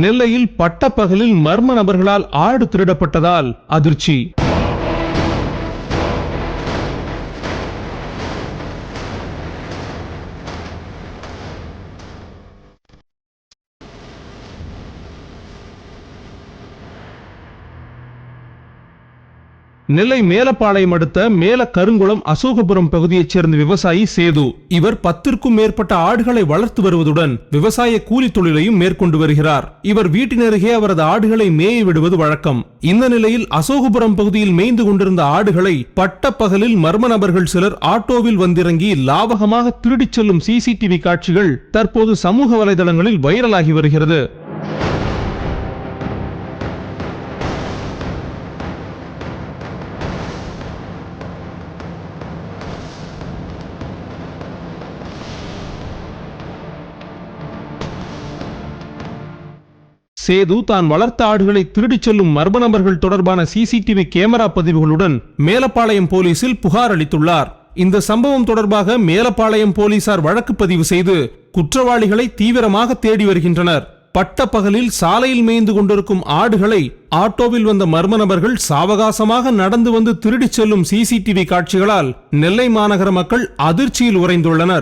நெல்லையில் பட்டப்பகலில் மர்ம நபர்களால் ஆடு திருடப்பட்டதால் அதிர்ச்சி. நெல்லை மேலப்பாளையம் அடுத்த மேல கருங்குளம் அசோகபுரம் பகுதியைச் சேர்ந்த விவசாயி சேது. இவர் பத்திற்கும் மேற்பட்ட ஆடுகளை வளர்த்து வருவதுடன் விவசாய கூலி தொழிலையும் மேற்கொண்டு வருகிறார். இவர் வீட்டின் அருகே அவரது ஆடுகளை மேய விடுவது வழக்கம். இந்த நிலையில் அசோகபுரம் பகுதியில் மேய்ந்து கொண்டிருந்த ஆடுகளை பட்ட பகலில் மர்ம நபர்கள் சிலர் ஆட்டோவில் வந்திறங்கி லாவகமாக திருடிச் செல்லும் சிசிடிவி காட்சிகள் தற்போது சமூக வலைதளங்களில் வைரலாகி வருகிறது. சேது தான் வளர்த்த ஆடுகளை திருடிச் செல்லும் மர்ம நபர்கள் தொடர்பான சிசிடிவி கேமரா பதிவுகளுடன் மேலப்பாளையம் போலீசில் புகார் அளித்துள்ளார். இந்த சம்பவம் தொடர்பாக மேலப்பாளையம் போலீசார் வழக்கு பதிவு செய்து குற்றவாளிகளை தீவிரமாக தேடி வருகின்றனர். பட்ட பகலில் சாலையில் மேய்ந்து கொண்டிருக்கும் ஆடுகளை ஆட்டோவில் வந்த மர்ம நபர்கள் சாவகாசமாக நடந்து வந்து திருடிச் செல்லும் சிசிடிவி காட்சிகளால் நெல்லை மாநகர மக்கள் அதிர்ச்சியில் உறைந்துள்ளனர்.